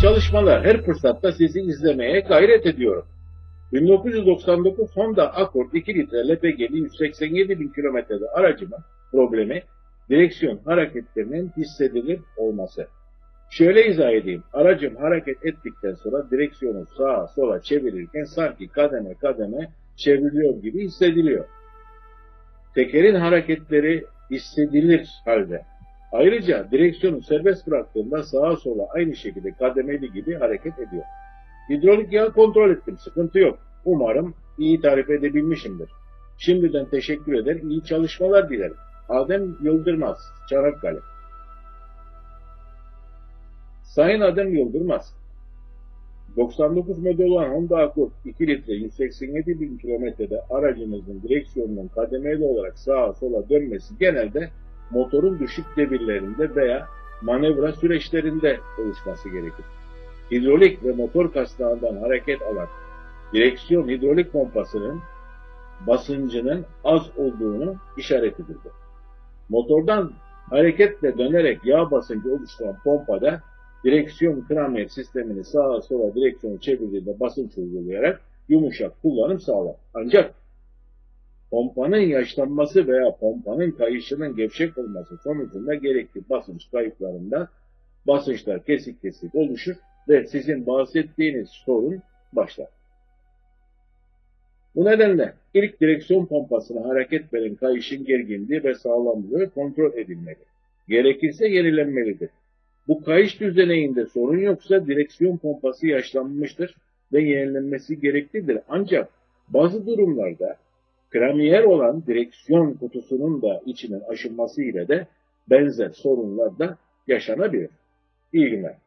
Çalışmalar. Her fırsatta sizi izlemeye gayret ediyorum. 1999 Honda Accord 2 litre LPG'li 187 bin kilometrede aracımın problemi direksiyon hareketlerinin hissedilir olması. Şöyle izah edeyim. Aracım hareket ettikten sonra direksiyonu sağa sola çevirirken sanki kademe kademe çevriliyor gibi hissediliyor. Tekerin hareketleri hissedilir halde. Ayrıca direksiyonu serbest bıraktığımda sağa sola aynı şekilde kademeli gibi hareket ediyor. Hidrolik yağı kontrol ettim. Sıkıntı yok. Umarım iyi tarif edebilmişimdir. Şimdiden teşekkür eder, iyi çalışmalar dilerim. Adem Yıldırmaz, Çanakkale. Sayın Adem Yıldırmaz, 99 model olan Honda Accord 2 litre 187 bin kilometrede aracınızın direksiyonunun kademeli olarak sağa sola dönmesi genelde motorun düşük devirlerinde veya manevra süreçlerinde oluşması gerekir. Hidrolik ve motor kasnağından hareket alan direksiyon hidrolik pompasının basıncının az olduğunu işaretidir. Motordan hareketle dönerek yağ basıncı oluşturan pompada direksiyon kramer sistemini sağa sola direksiyonu çevirdiğinde basınç uygulayarak yumuşak kullanım sağlar. Ancak pompanın yaşlanması veya pompanın kayışının gevşek olması sonucunda gerekli basınç kayıplarında basınçlar kesik kesik oluşur ve sizin bahsettiğiniz sorun başlar. Bu nedenle ilk direksiyon pompasına hareket veren kayışın gerginliği ve sağlamlığı kontrol edilmeli. Gerekirse yenilenmelidir. Bu kayış düzeneğinde sorun yoksa direksiyon pompası yaşlanmıştır ve yenilenmesi gereklidir. Ancak bazı durumlarda kramiyer olan direksiyon kutusunun da içinin aşınması ile de benzer sorunlar da yaşanabilir. İyi günler.